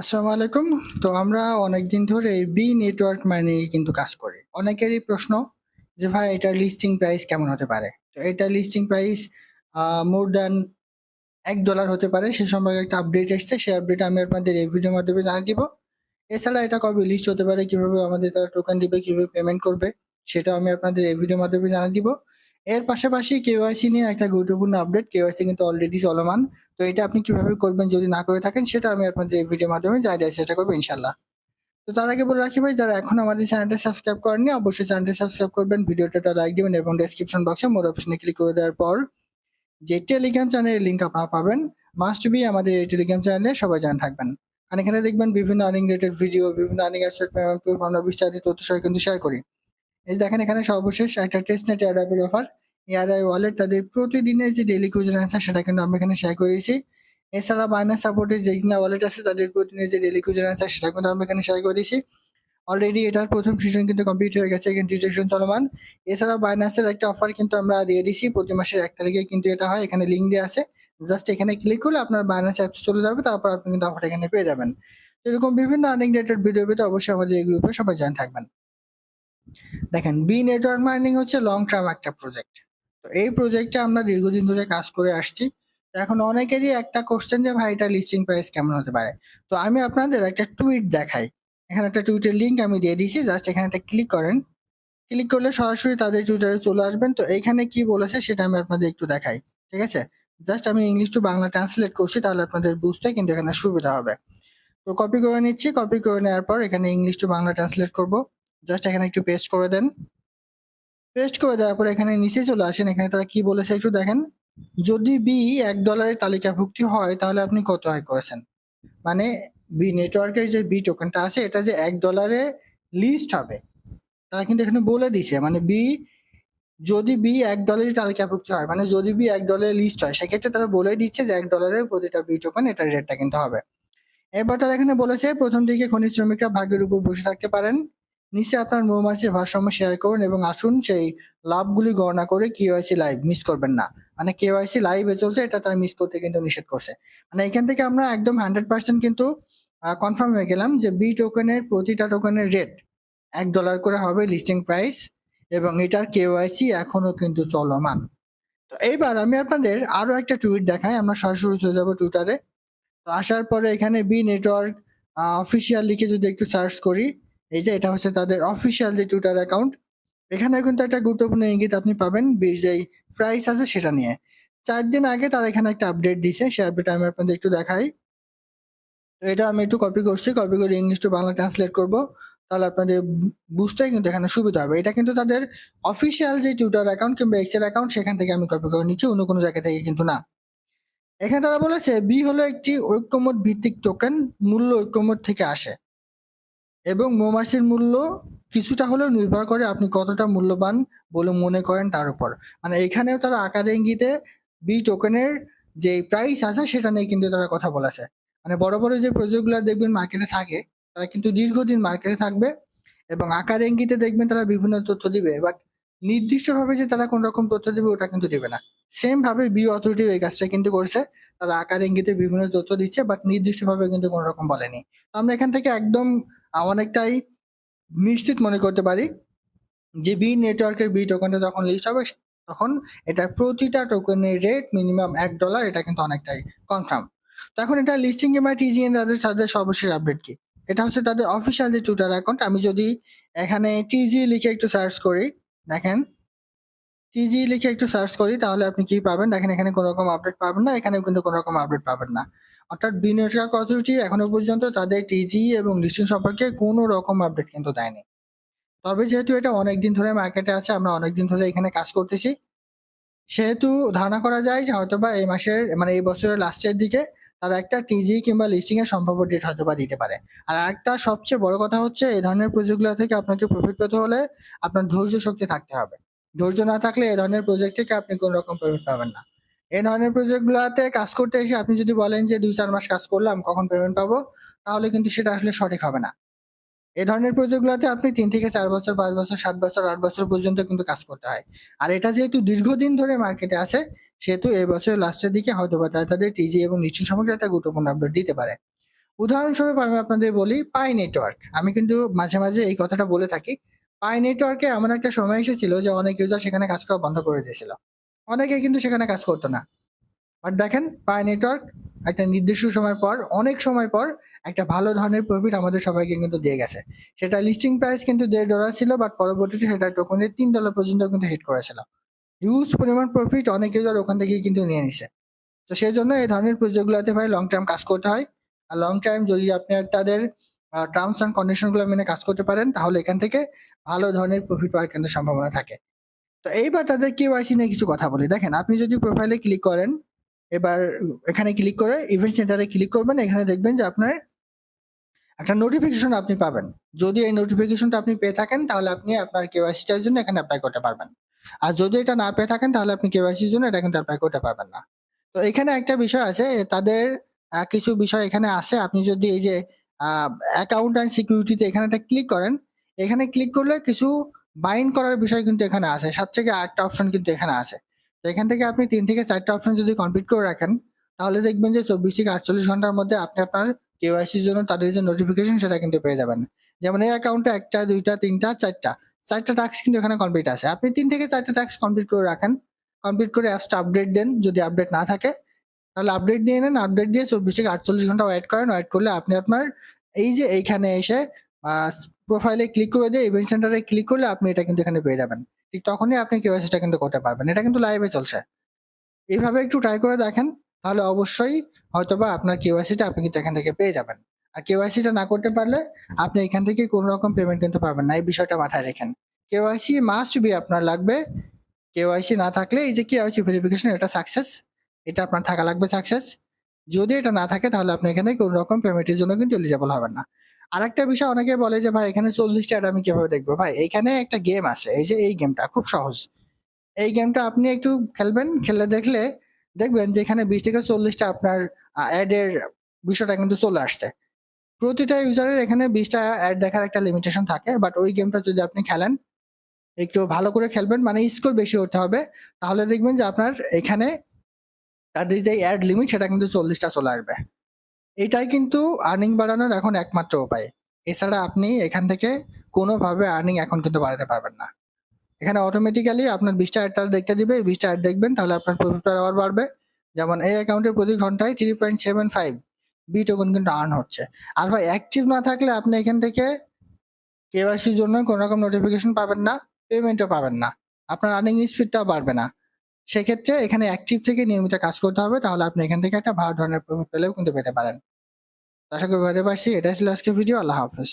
আসসালামু আলাইকুম। তো আমরা অনেকদিন ধরে বি নেটওয়ার্ক মানে কিন্তু কাজ করি। অনেকেরই প্রশ্ন যে ভাই এটার লিস্টিং প্রাইস কেমন হতে পারে? তো এটার লিস্টিং প্রাইস মোর দ্যান $১ হতে পারে। সে সম্পর্কে একটা আপডেট এসছে। সেই আপডেট আমি আপনাদের এই ভিডিওর মাধ্যমে জানিয়ে দিব। এছাড়া এটা কবে লিস্ট হতে পারে, কীভাবে আমাদের তারা টোকেন দিবে, কীভাবে পেমেন্ট করবে সেটাও আমি আপনাদের এই ভিডিওর মাধ্যমে জানিয়ে দিব। এর পাশাপাশি কেওয়াইসি নিয়ে একটা গুরুত্বপূর্ণ আপডেট। কেওয়াইসি কিন্তু অলরেডি চলমান। তো এটা আপনি কীভাবে করবেন যদি না করে থাকেন সেটা আমি আপনাদের এই ভিডিওর মাধ্যমে জানিয়ে দেওয়ার চেষ্টা করব ইনশাআল্লাহ। তো তার আগে বলে রাখি ভাই যারা এখন আমাদের চ্যানেলটা সাবস্ক্রাইব করেননি অবশ্যই চ্যানেলটা সাবস্ক্রাইব করবেন, ভিডিওটা লাইক দেবেন এবং ডেসক্রিপশন বক্সে মোর অপশনে ক্লিক করে দেওয়ার পর যে টেলিগ্রাম চ্যানেলের লিঙ্ক আপনারা পাবেন মাস্ট বি আমাদের এই টেলিগ্রাম চ্যানেলে সবাই জানা থাকবেন। আর এখানে দেখবেন বিভিন্ন আর্নিং রিলেটেড ভিডিও, বিভিন্ন আর্নিং অ্যাসেট পেমেন্ট আমরা বিস্তারিত তথ্য সহ কিন্তু শেয়ার করি। এই দেখেন, এখানে সর্বশেষ একটা টেস্টনেট এয়ারড্রপের অফার। এআরআই ওয়ালেট তাদের প্রতিদিনের যে ডেলি কুইজের অ্যান্সার সেটা কিন্তু আমরা এখানে শেয়ার করেছি এছাড়া বাইন্যান্স সাপোর্টের যে কিনা ওয়ালেট আছে, তাদের প্রতিদিনের যে ডেইলি কুইজের অ্যান্সার সেটা কিন্তু আমরা এখানে শেয়ার করেছি অলরেডি এটার প্রথম সিজন কিন্তু কমপ্লিট হয়ে গেছে কিন্তু সিজন চলমান। এছাড়া বাইন্যান্সের একটা অফার কিন্তু আমরা দিয়ে দিয়েছি প্রতি মাসের এক তারিখে কিন্তু এটা হয়। এখানে লিঙ্ক দেওয়া আছে। জাস্ট এখানে ক্লিক করলে আপনার বাইন্যান্স অ্যাপস চলে যাবে, তারপর আপনি কিন্তু অফারটা এখানে পেয়ে যাবেন। এরকম বিভিন্ন আর্নিং রিলেটেড ভিডিও পেতে অবশ্যই আমাদের এই গ্রুপে সবাই জয়েন থাকবেন। দেখেন বি নেটওয়ার্ক মাইনিং হচ্ছে লং টার্ম একটা প্রজেক্ট। তো এই প্রজেক্টে আমরা দীর্ঘদিন ধরে কাজ করে আসছি। এখন অনেকেরই একটা কোশ্চেন যে, ভাই এটার লিস্টিং প্রাইস কেমন হতে পারে? তো আমি আপনাদের একটা টুইট দেখাই। এখানে একটা টুইটের লিঙ্ক আমি দিয়ে দিয়েছি। জাস্ট এখানে একটা ক্লিক করেন। ক্লিক করলে সরাসরি তাদের টুইটারে চলে আসবেন। তো এইখানে কি বলেছে সেটা আমি আপনাদের একটু দেখাই। ঠিক আছে? জাস্ট আমি ইংলিশ টু বাংলা ট্রান্সলেট করছি, তাহলে আপনাদের বুঝতে কিন্তু এখানে সুবিধা হবে। তো কপি করে নিচ্ছি। কপি করে নেওয়ার পর এখানে ইংলিশ টু বাংলা ট্রান্সলেট করব। জাস্ট এখানে একটু পেস্ট করে দেন। পেস্ট করে দেওয়ার পর এখানে নিচে চলে আসেন। এখানে তারা কি বলেছে একটু দেখেন। যদি বি এক ডলারের তালিকাভুক্তি হয়, তাহলে আপনি কত আয় করেছেন? মানে বি নেটওয়ার্কের যে বি টোকেনটা আছে, এটা যে $১ এ লিস্ট হবে। তারা কিন্তু এখানে বলে দিছে। মানে বি যদি বি $১ এর তালিকাভুক্তি হয় মানে যদি বি $১ এ লিস্ট হয়, সেক্ষেত্রে তারা বলেই দিচ্ছে যে এক ডলারের প্রতিটা বি টোকেন এটার রেটটা কিন্তু হবে। এবার তারা এখানে বলেছে, প্রথম দিকে খনিজ শ্রমিকরা ভাগ্যের উপর বসে থাকতে পারেন। নিচে আপনার মৌমাছির ভারসাম্য শেয়ার করুন এবং আসুন সেই লাভগুলি গণনা করে কেওয়াইসি লাইভ মিস করবেন না। মানে কেওয়াইসি লাইভে চলছে এটা তারা মিস করতে কিন্তু নিষেধ করছে। মানে এখান থেকে আমরা একদম 100% কিন্তু কনফার্ম হয়ে গেলাম যে বি টোকেনের প্রতিটা টোকেনের রেট এক ডলার করে হবে লিস্টিং প্রাইস এবং এটার কেওয়াইসি এখনও কিন্তু চলমান। তো এইবার আমি আপনাদের আরও একটা টুইট দেখাই। আমরা সরাসরি চলে যাব টুইটারে। তো আসার পরে এখানে বি নেটওয়ার্ক অফিসিয়াল লিখে যদি একটু সার্চ করি, এই যে, এটা হচ্ছে তাদের অফিসিয়াল যে টুইটার অ্যাকাউন্ট। এখানেও কিন্তু একটা গুরুত্বপূর্ণ ইঙ্গিত আপনি পাবেন বির যেই প্রাইস আছে সেটা নিয়ে। চার দিন আগে তারা এখানে একটা আপডেট দিছে। সেই আপডেটটা আমি আপনাদের একটু দেখাই। এটা আমি একটু কপি করছি। কপি করে ইংলিশ টু বাংলা ট্রান্সলেট করব। তাহলে আপনাদের বুঝতে কিন্তু এখানে সুবিধা হবে। এটা কিন্তু তাদের অফিসিয়াল যে টুইটার অ্যাকাউন্ট কিংবা এক্সের অ্যাকাউন্ট সেখান থেকে আমি কপি করে নিচ্ছি। অন্য কোনো জায়গা থেকে কিন্তু না। এখানে তারা বলেছে বি হলো একটি ঐক্যমত ভিত্তিক টোকেন মূল্য ঐক্যমত থেকে আসে। এবং মৌমাছির মূল্য কিছুটা হলেও নির্ভর করে আপনি কতটা মূল্যবান বলে মনে করেন তার উপর। মানে এখানেও তারা আকারে ইঙ্গিতে বি টোকেনের যে প্রাইস আছে সেটা নিয়ে কিন্তু তারা কথা বলেছে। মানে বড়, বড় যে প্রজেক্টগুলা দেখবেন মার্কেটে থাকে তারা কিন্তু দীর্ঘদিন মার্কেটে থাকবে এবং আকার ইঙ্গিতে দেখবেন তারা বিভিন্ন তথ্য দিবে। বাট নির্দিষ্টভাবে যে তারা কোন রকম তথ্য দিবে ওটা কিন্তু দিবে না। সেম ভাবে বি অথরিটি এই কাজটা কিন্তু করছে। তারা আকার ইঙ্গিতে বিভিন্ন তথ্য দিচ্ছে বাট নির্দিষ্টভাবে কিন্তু কোন রকম বলেনি। তো আমরা এখান থেকে একদম অনেকটাই নিশ্চিত মনে করতে পারি যে বি নেটওয়ার্কের বি টোকেনটা যখন লিস্ট হবে তখন এটার প্রতিটা টোকেনের রেট মিনিমাম এক ডলার এটা কিন্তু অনেকটাই কনফার্ম। তো এখন এটা লিস্টিং কিংবা টিজিএন তাদের তাদের সর্বশেষ আপডেট কি? এটা হচ্ছে তাদের অফিসিয়াল যে টুইটার অ্যাকাউন্ট। আমি যদি এখানে টিজি লিখে একটু সার্চ করি, দেখেন টিজি লিখে একটু সার্চ করি তাহলে আপনি কি পাবেন? দেখেন এখানে কোনো রকম আপডেট পাবেন না। এখানেও কিন্তু কোনো রকম আপডেট পাবেন না। অর্থাৎ বি নেটওয়ার্ক অথরিটি এখনও পর্যন্ত তাদের টিজি এবং লিস্টিং সম্পর্কে কোন রকম আপডেট কিন্তু দেয়নি। তবে যেহেতু এটা অনেকদিন ধরে মার্কেটে আছে, আমরা অনেকদিন ধরে এখানে কাজ করতেছি। সেহেতু ধারণা করা যায় যে হয়তোবা এই মাসের মানে এই বছরের লাস্টের দিকে তারা একটা টিজি কিংবা লিস্টিং এর সম্ভাব্য ডেট হয়তো বা দিতে পারে। আর একটা সবচেয়ে বড় কথা হচ্ছে এই ধরনের প্রজেক্টগুলো থেকে আপনাকে প্রফিট পেতে হলে আপনার ধৈর্য শক্তি থাকতে হবে। ধৈর্য না থাকলে এ ধরনের প্রজেক্ট থেকে আপনি কোন রকম পেমেন্ট পাবেন না। এ ধরনের প্রজেক্ট গুলাতে কাজ করতে এসে আপনি যদি বলেন যে ২-৪ মাস কাজ করলাম কখন পেমেন্ট পাবো? তাহলে কিন্তু সেটা আসলে সঠিক হবে না। এ ধরনের প্রজেক্ট গুলাতে আপনি ৩ থেকে ৪ বছর, ৫ বছর, ৭ বছর, ৮ বছর পর্যন্ত কিন্তু কাজ করতে হয়। আর এটা যেহেতু দীর্ঘদিন ধরে মার্কেটে আছে সেহেতু এই বছরের লাস্টের দিকে হয়তোবা তারা তাদের টিজি এবং লিস্টিং সম্পর্কে একটা গুরুত্বপূর্ণ আপডেট দিতে পারে। উদাহরণস্বরূপ আমি আপনাদের বলি পাই নেটওয়ার্ক আমি কিন্তু মাঝে মাঝে এই কথাটা বলে থাকি পাই নেটওয়ার্কে এমন একটা সময় এসেছিল যে অনেক ইউজার সেখানে কাজ করা বন্ধ করে দিয়েছিল অনেকে কিন্তু সেখানে কাজ করতো না। বাট দেখেন পায় নেটওয়ার্ক একটা নির্দিষ্ট সময় পর, অনেক সময় পর, একটা ভালো ধরনের প্রফিট আমাদের সবাইকে কিন্তু দিয়ে গেছে। সেটা লিস্টিং প্রাইস কিন্তু দেড় ডলার ছিল বাট পরবর্তীতে সেটা টোকনে তিন ডলার পর্যন্ত কিন্তু হিট করেছিল। হিউজ পরিমাণ প্রফিট অনেক ইউজার ওখান থেকে কিন্তু নিয়ে নিছে। তো সেই জন্য এই ধরনের প্রজেক্টগুলোতে ভাই লং টার্ম কাজ করতে হয়। আর লং টাইম যদি আপনি তাদের টার্মস অ্যান্ড কন্ডিশনগুলো মেনে কাজ করতে পারেন, তাহলে এখান থেকে ভালো ধরনের প্রফিট পাওয়ার কিন্তু সম্ভাবনা থাকে। তো এইবার তাদের কেওয়াইসি নিয়ে কিছু কথা বলি। দেখেন, আপনি যদি প্রোফাইলে ক্লিক করেন, এবার এখানে ক্লিক করে ইভেন্ট সেন্টারে ক্লিক করবেন, এখানে দেখবেন যে আপনার একটা নোটিফিকেশন আপনি পাবেন। যদি এই নোটিফিকেশনটা আপনি পেয়ে থাকেন, তাহলে আপনি আপনার কেওয়াইসিটার জন্য এখানে অ্যাপ্লাই করতে পারবেন। আর যদি এটা না পেয়ে থাকেন, তাহলে আপনি কেওয়াইসির জন্য এটা কিন্তু অ্যাপ্লাই করতে পারবেন না। তো এখানে একটা বিষয় আছে, তাদের কিছু বিষয় এখানে আছে। আপনি যদি এই যে অ্যাকাউন্ট অ্যান্ড সিকিউরিটিতে এখানে একটা ক্লিক করেন, এখানে ক্লিক করলে কিছু বাইন্ড করার বিষয় কিন্তু এখানে আছে। সাত থেকে আটটা অপশন কিন্তু এখানে আছে। তো এখান থেকে আপনি তিন থেকে চারটা অপশন যদি কমপ্লিট করে রাখেন, তাহলে দেখবেন যে চব্বিশ থেকে আটচল্লিশ ঘণ্টার মধ্যে আপনি আপনার কেওয়াইসির জন্য তাদের যে নোটিফিকেশন সেটা কিন্তু পেয়ে যাবেন। যেমন এই অ্যাকাউন্টে একটা, দুইটা, তিনটা, চারটা। চারটা টাস্ক কিন্তু এখানে কমপ্লিট আছে। আপনি তিন থেকে চারটা টাস্ক কমপ্লিট করে রাখেন। কমপ্লিট করে অ্যাপসটা আপডেট দেন। যদি আপডেট না থাকে, তাহলে আপডেট দিয়ে নেন। আপডেট দিয়ে চব্বিশ থেকে আটচল্লিশ ঘণ্টা ওয়েট করেন। ওয়েট করলে আপনি আপনার এই যে এইখানে এসে প্রোফাইলে ক্লিক করে দিয়ে ইভেন্ট সেন্টারে ক্লিক করলে আপনি এটা কিন্তু এখানে পেয়ে যাবেন। ঠিক তখনই আপনি কেওয়াইসিটা কিন্তু করতে পারবেন। এটা কিন্তু লাইভে চলছে। এইভাবে একটু ট্রাই করে দেখেন, তাহলে অবশ্যই হয়তোবা আপনার কেওয়াইসিটা আপনি কিন্তু এখান থেকে পেয়ে যাবেন। আর কেওয়াইসিটা না করতে পারলে আপনি এখান থেকে কোনো রকম পেমেন্ট কিন্তু পাবেন না। এই বিষয়টা মাথায় রেখেন। কেওয়াইসি মাস্ট বি আপনার লাগবে। কেওয়াইসি না থাকলে এই যে কেওয়াইসি ভেরিফিকেশন এটা সাকসেস এটা আপনার থাকা লাগবে সাকসেস যদি এটা না থাকে, তাহলে আপনি এখানে কোনো রকম পেমেন্টের জন্য কিন্তু এলিজেবল হবেন না। আর একটা বিষয় অনেকে বলে যে, ভাই, এখানে চল্লিশটা অ্যাড আমি কীভাবে দেখব? ভাই, এখানে একটা গেম আছে, এই যে এই গেমটা খুব সহজ। এই গেমটা আপনি একটু খেলবেন, খেলে দেখলে দেখবেন যে, এখানে বিশ থেকে চল্লিশটা আপনার অ্যাডের বিষয়টা কিন্তু চলে আসছে। প্রতিটা ইউজারের এখানে বিশটা অ্যাড দেখার একটা লিমিটেশন থাকে বাট ওই গেমটা যদি আপনি খেলেন, একটু ভালো করে খেলবেন মানে স্কোর বেশি হতে হবে, তাহলে দেখবেন যে আপনার এখানে, তাদের যে অ্যাড লিমিট সেটা কিন্তু চল্লিশটা চলে আসবে। এটাই কিন্তু আর্নিং বাড়ানোর এখন একমাত্র উপায়। এছাড়া আপনি এখান থেকে কোনোভাবে আর্নিং এখন কিন্তু বাড়াতে পারবেন না। এখানে অটোমেটিক্যালি আপনার বিশটা অ্যাড তারা দেখতে দিবে, এই বিশটা অ্যাড দেখবেন, তাহলে আপনার প্রফিট পার আওয়ার বাড়বে। যেমন এই অ্যাকাউন্টে প্রতি ঘন্টায় three point seven five B token কিন্তু আর্ন হচ্ছে। আর ভাই অ্যাক্টিভ না থাকলে আপনি এখান থেকে কেওয়াইসির জন্য কোনো রকম নোটিফিকেশন পাবেন না পেমেন্টও পাবেন না। আপনার আর্নিং স্পিডটাও বাড়বে না। সেক্ষেত্রে এখানে অ্যাক্টিভ থেকে নিয়মিত কাজ করতে হবে, তাহলে আপনি এখান থেকে একটা ভালো ধরনের প্রভাব পেলেও কিন্তু পেতে পারেন। আশা করি বুঝতে পারছি এটা ছিল আজকে ভিডিও আল্লাহ হাফেজ।